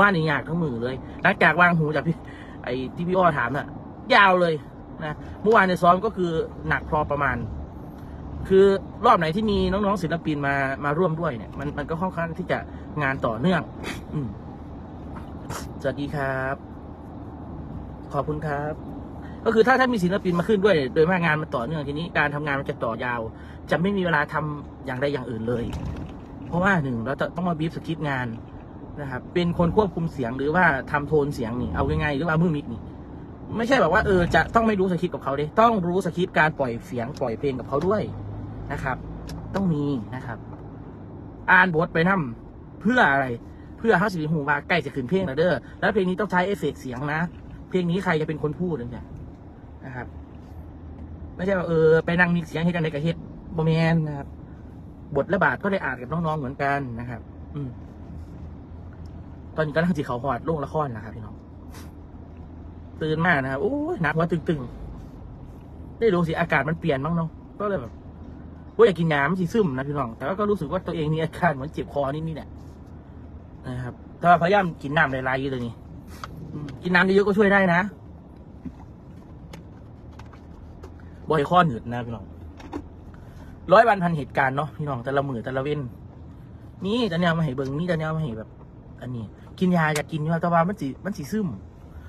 ว่านี่ยากทั้งมือเลย หลังจากวางหูจากพี่ไอ้ที่พี่อ้อถามน่ะ ยาวเลยนะเมื่อวานในซ้อมก็คือหนักพอประมาณ คือรอบไหนที่มีน้องๆศิลปินมามาร่วมด้วยเนี่ย มันมันก็ค่อนข้างที่จะงานต่อเนื่อง อืสวัสดีครับ ขอบคุณครับ ก็คือถ้าถ้ามีศิลปินมาขึ้นด้วย โดยมากงานมันต่อเนื่องทีนี้การทำงานมันจะต่อยาว จะไม่มีเวลาทำอย่างใดอย่างอื่นเลย เพราะว่าหนึ่งเราจะต้องมาบีบสคริปต์งาน นะครับ เป็นคนควบคุมเสียงหรือว่าทำโทนเสียงนี่เอาง่ายๆหรือว่ามือมิกนี่ไม่ใช่แบบว่าเออจะต้องไม่รู้สคริปต์กับเขาเด้ต้องรู้สคริปต์การปล่อยเสียงปล่อยเพลงกับเขาด้วยนะครับ ต้องมีนะครับ อ่านบทไปนํเพื่ออะไร เพื่อเขาสิริหูว่าใกล้จะขึ้นเพลงแล้วเด้อแล้วเพลงนี้ต้องใช้เอฟเฟกเสียงนะ เพลงนี้ใครจะเป็นคนพูดเนี่ยนะครับ ไม่ใช่ว่าเออไปนั่งมีเสียงให้กันในกระเฮ็ดบอมแมนนะครับ บทระบาดก็ได้อ่านกับน้องๆเหมือนกันนะครับ อืม ตอนนี้ก็นั่งจีเขาหอดโลกละครนะครับพี่น้อง ตื่นมากนะครับโอ้ยหนักว่าตึงๆ ได้รู้สิอากาศมันเปลี่ยนบ้างเนาะ ก็เลยแบบว่าอยากกินน้ำสิซึมนะพี่น้อง แต่ว่าก็รู้สึกว่าตัวเองมีอาการเหมือนเจ็บคอนิดนี่แหละนะครับ แต่ว่าพยายามกินน้ำหลายๆอยู่เลยนี่กินน้ำเยอะก็ช่วยได้นะบ่อยข้อหนืดนะพี่น้องร้อยวันพันเหตุการณ์เนาะพี่น้องแต่ละมือแต่ละเว้นนี่จะเนี่ยมาให้เบิงนี่จะเนี่ยมาให้แบบ อันนี้ กินยาอยากกินยู่แต่ว่ามันสิมันสิซึม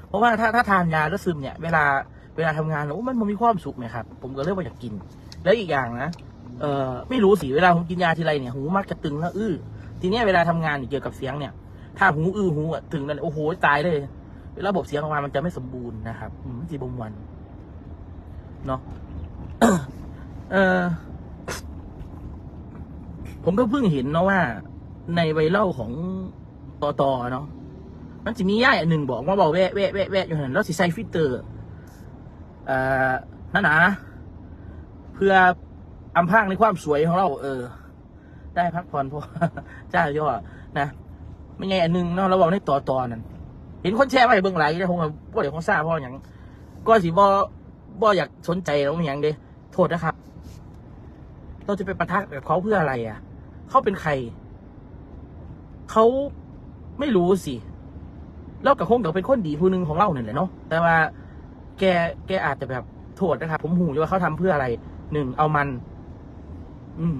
เพราะว่าถ้าถ้าทานยาแล้วซึมเนี่ย เวลาเวลาทำงานแล้มันมันมีความสุขไหมครับ ผมก็เริ่มว่าอยากกิน แล้วอีกอย่างนะเออไม่รู้สิเวลาผมกินยาทีไรเนี่ยหูมักจะตึงแล้วอื้อทีเนี้ยเวลาทำงานเกี่ยวกับเสียงเนี่ย ถ้าหูอื้อหูอะถึงนั่นโอ้โหตายเลยระบบเสียงออกมามันจะไม่สมบูรณ์นะครับมันสีบมวันเนาะเออผมก็เพิ่งเห็นเนาะว่าในไวเล่าของ ตอตอเนาะมันจะมีย่ายอันหนึ่งบอกว่าบอกแวะแวะแวะแวะอยู่หันแล้วสิใส่ฟิลเตอร์ เอ่อนั่นนะเพื่ออำพรางในความสวยของเรา เออ ได้พักผ่อนพอจ้าย่อนะไม่ไงอันหนึงเนาะเราบอกในต่อตอนั่นเห็นคนแชร์ไปเบื้องไหลแล้วผมก็บ่เดี๋ยวเขาทราบพราะอย่างก็สิบ่บ่อยากสนใจแล้วมันอย่างเด้โทษนะครับ เราจะไปประทักกับเขาเพื่ออะไรอะ เขาเป็นใคร เขา ไม่รู้สิแล้วกับคงกับเป็นคนดีผู้หนึ่งของเราเนี่ยแหละเนาะแต่ว่าแกแกอาจจะแบบโทษนะครับ ผมหูอยู่ว่าเขาทำเพื่ออะไรหนึ่งเอามัน อืม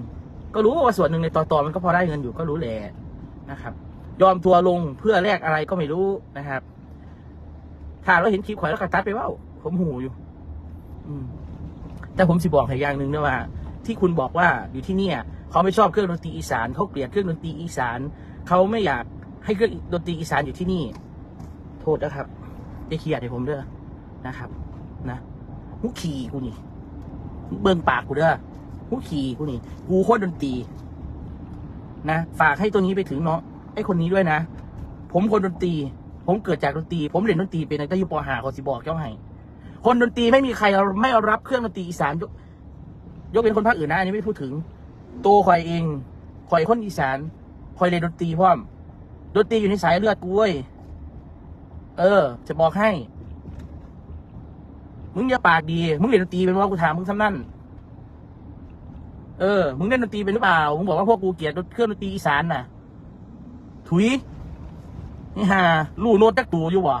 ก็รู้ว่าส่วนหนึ่งในต่อต่อมันก็พอได้เงินอยู่ก็รู้แหละนะครับ ยอมทัวลงเพื่อแลกอะไรก็ไม่รู้นะครับ ถ้าเราเห็นคลิปข่อยแล้วก็ตัดไปว่าผมหูอยู่ อืม แต่ผมสิบอกให้อย่างหนึ่งนะว่า ที่คุณบอกว่าอยู่ที่เนี่ย เขาไม่ชอบเครื่องดนตรีอีสานเขาเกลียดเครื่องดนตรีอีสานเขาไม่อยาก ให้เครื่องดนตรีอีสานอยู่ที่นี่ โทษนะครับจะเคลียร์ให้ผมเด้อนะครับ นะหูขี่กูนี่เบิ่งปากกูเด้อหูขี่กูนี่ กูโคตรดนตรีนะฝากให้ตัวนี้ไปถึงเนาะไอ้คนนี้ด้วยนะ ผมคนดนตรี ผมเกิดจากดนตรี ผมเรียนดนตรีเป็นตั้งแต่อยู่ปหาขาสิบอกเจ้าให้คนดนตรีไม่มีใครไม่รับเครื่องดนตรีอีสานยกยกเป็นคนภาคอื่นนะอันนี้ไม่พูดถึง ตัวข่อยเองข่อยคนอีสานข่อยเรียนดนตรีพร้อม ดนตรีอยู่ในสายเลือดกูเว้ย เออ จะบอกให้ มึงอย่าปากดี มึงเรียนดนตรีเป็นว่ากูถามมึงซ้ำนั่น เออ มึงเล่นดนตรีเป็นหรือเปล่า มึงบอกว่าพวกกูเกลียดเครื่องดนตรีอีสานน่ะ ถุย นี่ฮะรู้โน้ตจักตัวอยู่วะ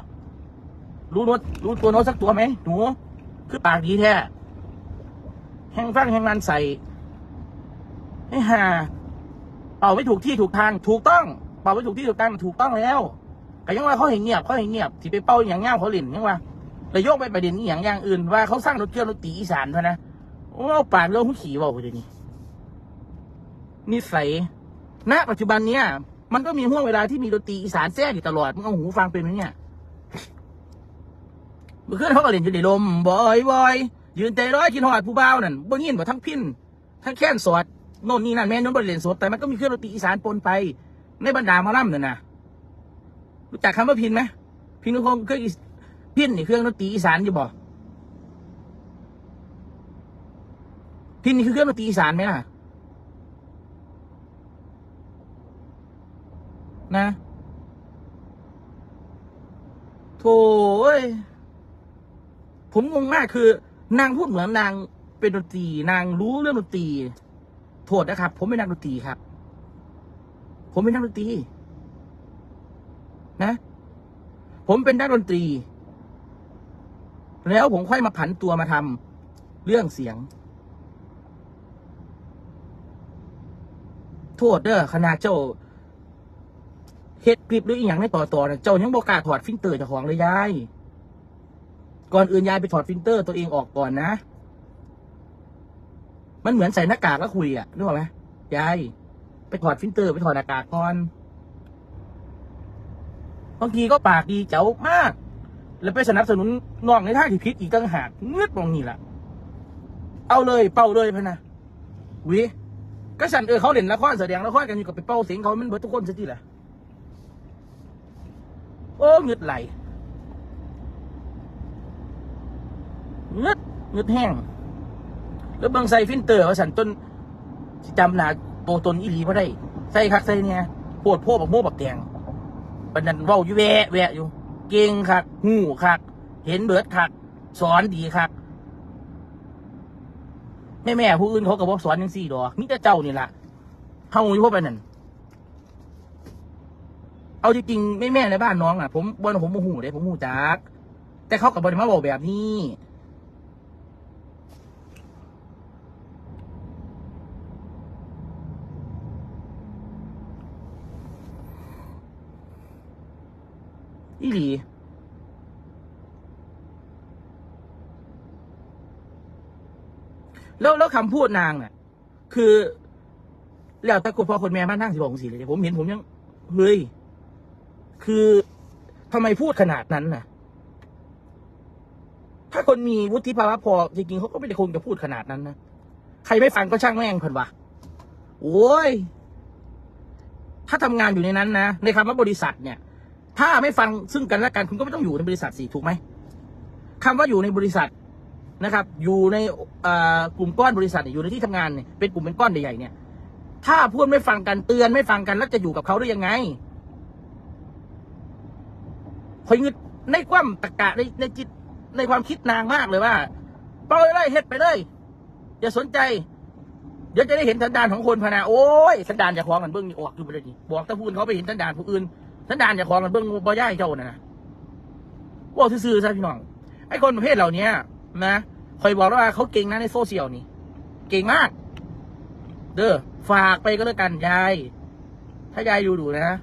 รู้โน้ตรู้ตัวโน้ตสักตัวไหมหนูคือปากดีแท้แห่งฟังแห่งงานใส่ไอ้ห่าเป่าไม่ถูกที่ถูกทางถูกต้อง เป่าไม่ถูกที่ถูกทางถูกต้องแล้วแต่ยังว่าเขาเห็นเงียบเขาเห็นเงียบที่ไปเป่าอย่างเงี้ยเขาเล่นยังว่าแล้วโยกไปประเด็นนี้อย่างอย่างอื่นว่าเขาสร้างรถเครื่องดนตรีอีสานเท่านะโอ้ปากเรื่องผู้ขี่เว่าไปเลยวนี้นิสัยณปัจจุบันเนี้ยมันก็มีห่วงเวลาที่มีดนตรีอีสานแทรกอยู่ตลอดมึงเอาหูฟังเป็นไหมเนี่ยเมื่อคืนเขาก็เล่นอยู่ในลมบ่อยบ่อยยืนเตะร้อยกินหอดผู้บ่านั่นบ่ยินบ่ทั้งพินทั้งแค้นสอดโน่นนี่นั่นแม่นนบ่เล่นสดแต่มันก็มีเครื่องดนตรีอีสานปนไป ในบรรดามอลำนั่นนะรู้จักคำว่าพินไหมพินก็คงเคยพินนี่เครื่องดนตรีอีสานอยู่บ่พินนี่คือเครื่องดนตรีอีสานไหมล่ะนะโถ่เอ้ยผมงงมากคือ นางพูดเหมือนนางเป็นดนตรี นางรู้เรื่องดนตรีโทษนะครับ ผมเป็นนักดนตรีครับ ผมเป็นนักดนตรีนะ ผมเป็นนักดนตรี แล้วผมค่อยมาผันตัวมาทำเรื่องเสียง โทษเด้อขนาดเจ้าเฮ็ดคลิปหรืออีหยังในต่อต่อนะเจ้ายังบอกาถอดฟิลเตอร์จากของเลยยาย ก่อนอื่นยายไปถอดฟิลเตอร์ตัวเองออกก่อนนะ มันเหมือนใส่หน้ากากแล้วคุยอะนึกออกไหมยาย ไปถอดฟิลเตอร์ไปถอดหน้ากากก่อนบางทีก็ปากดีเจ้ามาก แล้วไปสนับสนุนน้องในท่าที่ผิดอีกต่างหากเงือดมองนี่แหละเอาเลยเป่าเลยพะนะวิก็ฉันเออเขาเล่นละครแสดงละครกันอยู่กับไปเป่าเสียงเขามันเบิดทุกคนซะทีแหละโอ้เงือดไหลเงือดเงือดแห้ง แล้วบิ่งใส่ฟิลเตอร์ว่าฉันต้นสิจำหนา ตวตนอีหลีบ่ได้ ใส่คักใส่เนี่ยโพดโพบักโม่บักแดงปันนั้นเว้าอยู่แวะแวะอยู่ เก่งคักหูคัก เห็นเบิดคัก สอนดีคัก แม่แม่ผู้อื่นเขาก็บอกสอนยังสี่ดอกมีแต่เจ้านี่ละเฮาอยู่พวกไปนั่นเอาจริงๆแม่แม่ในบ้านน้องอะ ผมบนผมโมโหเลยผมหูจัก แต่เขากับบริมาบอกแบบนี้ อีหลีแล้วแล้วคำพูดนางน่ะ คือ แล้วแต่คุณพ่อคุณแม่บ้านั่งสิบอกสิเลยผมเห็นผมยังเฮ้ยคือทำไมพูดขนาดนั้นน่ะ ถ้าคนมีวุฒิภาวะพอจริงๆเขาก็ไม่ได้คงจะพูดขนาดนั้นนะใครไม่ฟังก็ช่างแม่งคนวะโอ้ยถ้าทำงานอยู่ในนั้นนะในคำว่าบริษัทเนี่ย ถ้าไม่ฟังซึ่งกันและกันคุณก็ไม่ต้องอยู่ในบริษัทสิถูกไหมคำว่าอยู่ในบริษัทนะครับ อยู่ในกลุ่มก้อนบริษัทอยู่ในที่ทำงานเนี่ยเป็นกลุ่มเป็นก้อนใหญ่ๆเนี่ย ถ้าพูดไม่ฟังกันเตือนไม่ฟังกันแล้วจะอยู่กับเขาได้ยังไงคอยงึดในความตะกะในในจิตในความคิดนางมากเลยว่าปล่อยเลยเฮ็ดไปเลยอย่าสนใจ เดี๋ยวจะได้เห็นสันดานของคนพนาโอ้ยสันดานอย่าคล้องกันเบิ้องนี่ออกอยู่ไปเลยนี่บอกตะพูนเขาไปเห็นสันดานผู้อื่น สันดานอย่าคองกันเบิ้งบ่ย่ายเจ้านะนะว่าซื่อๆซะพี่น้องไอ้คนประเภทเหล่านี้นะคอยบอกว่าเขาเก่งนะในโซเชียลนี่ เก่งมาก เด้อฝากไปก็แล้วกันยาย ถ้ายายอยู่ดูนะ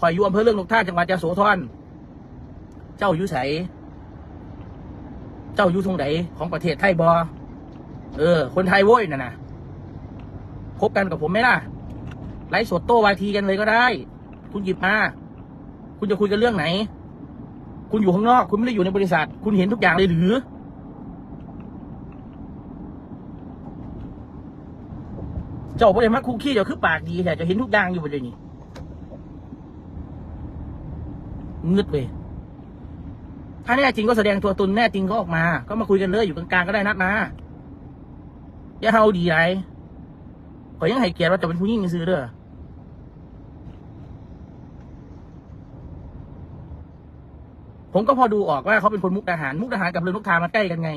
คอยอยู่อำเภอเรื่องนกท่าจังหวัดยะโสธรเจ้าอยู่ไสเจ้าอยู่ตรงไหนของประเทศไทยบอเออ คนไทยโว้ยน่ะนะคบกันกับผมไหมล่ะไลฟ์สดโต้วาทีกันเลยก็ได้ คุณหยิบมา คุณจะคุยกันเรื่องไหน คุณอยู่ข้างนอก คุณไม่ได้อยู่ในบริษัท คุณเห็นทุกอย่างเลยหรือ เจ้าบริมาคุกขี้เดี๋ยวคือปากดีแต่จะเห็นทุกอย่างอยู่บนเลยนี่งึดเว้ยถ้าแน่จริงก็แสดงตัวตนแน่จริงก็ออกมา ก็มาคุยกันเลยอยู่กลางๆก็ได้นัดมาอย่าเฮาดีไรก็ยังให้เกียรติว่าจะเป็นผู้หญิงซื้อเด้อ ผมก็พอดูออกว่าเขาเป็นคนมุกดาหาร มุกดาหารกับเรือนนกทามันใกล้กันไง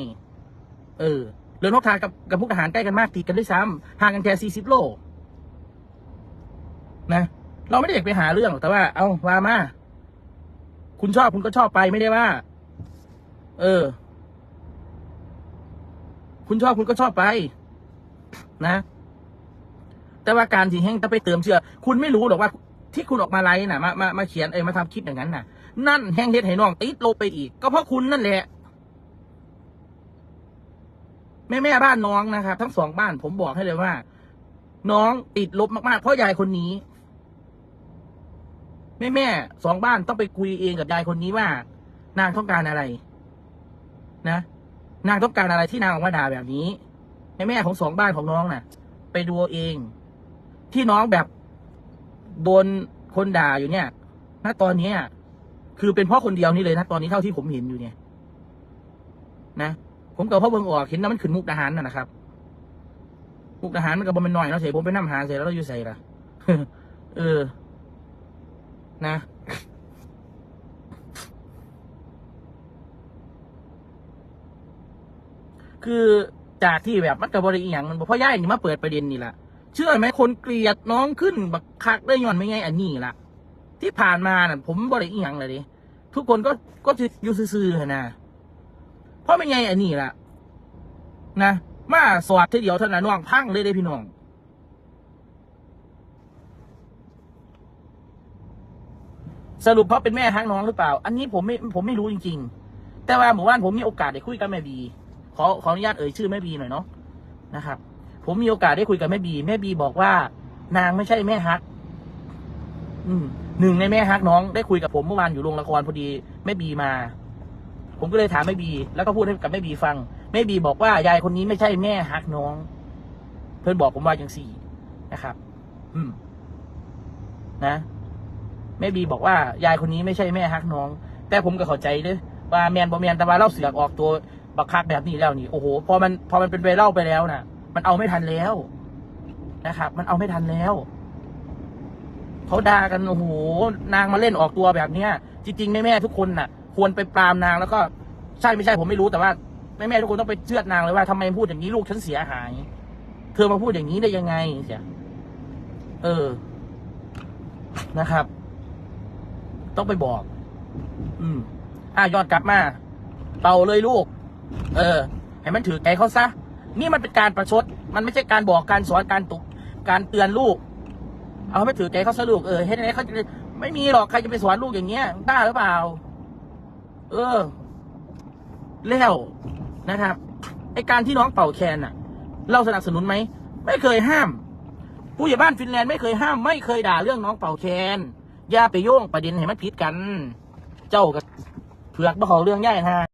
เออเรือนนกทากับกับมุกดาหารใกล้กันมากติดกันด้วยซ้ำห่างกันแค่สี่สิบโลนะเราไม่ได้อยากไปหาเรื่องแต่ว่า เอาว่ามา คุณชอบคุณก็ชอบไปไม่ได้ว่า เออ คุณชอบคุณก็ชอบไป นะ แต่ว่าการที่แห้งต้องไปเติมเชื่อคุณไม่รู้หรอกว่า ที่คุณออกมาไลฟ์น่ะมามามาเขียนเอ้มาทำคลิปอย่างนั้นน่ะ นั่นแห้งเฮ็ดให้น้องติดลบไปอีก ก็เพราะคุณนั่นแหละ แม่แม่บ้านน้องนะครับ ทั้งสองบ้านผมบอกให้เลยว่า น้องติดลบมากๆ เพราะยายคนนี้แม่แม่สองบ้านต้องไปคุยเองกับยายคนนี้ว่า นางต้องการอะไร นะ นางต้องการอะไรที่นางออกมาด่าแบบนี้แม่แม่ของสองบ้านของน้องน่ะ ไปดูเอง ที่น้องแบบโดนคนด่าอยู่เนี่ย ณตอนนี้ คือเป็นเพ่อคนเดียวนี่เลยนะตอนนี้เท่าที่ผมเห็นอยู่เนี่ย นะผมกับพ่อเบิ่งออกเห็นนะมันขึ้นมุกดาหารน่ะนะครับ มุกดาหารมันก็บ่เป็นน้อยเนาะเสียผมไปนั่หาเสียแล้วเราอยู่ใส่ละเออ นะคือจากที่แบบมันกับบริอีหยังมันบอกพ่อย่ายนี่มาเปิดประเด็นนี่แหละเชื่อไหมคนเกลียดน้องขึ้นบักคักได้ย้อนไม่ไงอันนี้ล่ะ ที่ผ่านมาน่ะผมบ่ได้อีหยังเลยดิทุกคนก็ก็จะอยู่ซื่อๆนะเพราะไม่ไงอันนี้ล่ะ นะมาสวัสดทีเดียวเท่านั้นน้องพังเลยเด้พี่น้องสรุปเพราะเป็นแม่ฮักน้องหรือเปล่า อันนี้ผมไม่ผมไม่รู้จริง ๆ แต่ว่าหมู่บ้านผมมีโอกาสได้คุยกับแม่บี ขอขออนุญาตเอ่ยชื่อแม่บีหน่อยเนาะนะครับ ผมมีโอกาสได้คุยกับแม่บี แม่บีบอกว่า นางไม่ใช่แม่ฮัก อืม หนึ่งในแม่ฮักน้องได้คุยกับผมเมื่อวานอยู่โรงละครพอดีแม่บีมา ผมก็เลยถามแม่บี แล้วก็พูดให้กับแม่บีฟังแม่บีบอกว่ายายคนนี้ไม่ใช่แม่ฮักน้อง เพื่อนบอกผมว่าอย่างสี่นะครับ อืม นะแม่บีบอกว่ายายคนนี้ไม่ใช่แม่ฮักน้อง แต่ผมก็เข้าใจเด้ว่าแมนบอแมนแต่ว่าเล่าเสือกออกตัวบักคักแบบนี้แล้วนี่โอ้โหพอมันพอมันเป็นไปเล่าไปแล้วน่ะ มันเอาไม่ทันแล้วนะครับ มันเอาไม่ทันแล้ว เขาด่ากันโอ้โหนางมาเล่นออกตัวแบบเนี้ย จริงๆแม่แม่ทุกคนน่ะ ควรไปปรามนางแล้วก็ใช่ไม่ใช่ผมไม่รู้แต่ว่าแม่แม่ทุกคนต้องไปเชือดนางเลยว่าทำไมพูดอย่างนี้ลูกฉันเสียหาย เธอมาพูดอย่างนี้ได้ยังไงเสียเออนะครับ ต้องไปบอก อืมอะยอนกลับมาเป่าเลยลูก เออ ให้มันถือใจเขาซะ นี่มันเป็นการประชด มันไม่ใช่การบอกการสอนการตุก การเตือนลูก เอาไม่ถือใจเขาซะลูกเออให้ไหนเขาจะไม่มีหรอกใครจะไปสอนลูกอย่างเงี้ยกล้าหรือเปล่า เออ แล้วนะครับไอการที่น้องเป่าแคนน่ะเราสนับสนุนไหมไม่เคยห้าม ผู้ใหญ่บ้านฟินแลนด์ไม่เคยห้าม ไม่เคยด่าเรื่องน้องเป่าแคนอย่าไปโยงประเด็นให้มันผิดกัน เจ้ากับเผือกบ่ขาเรื่องย่ายฮะ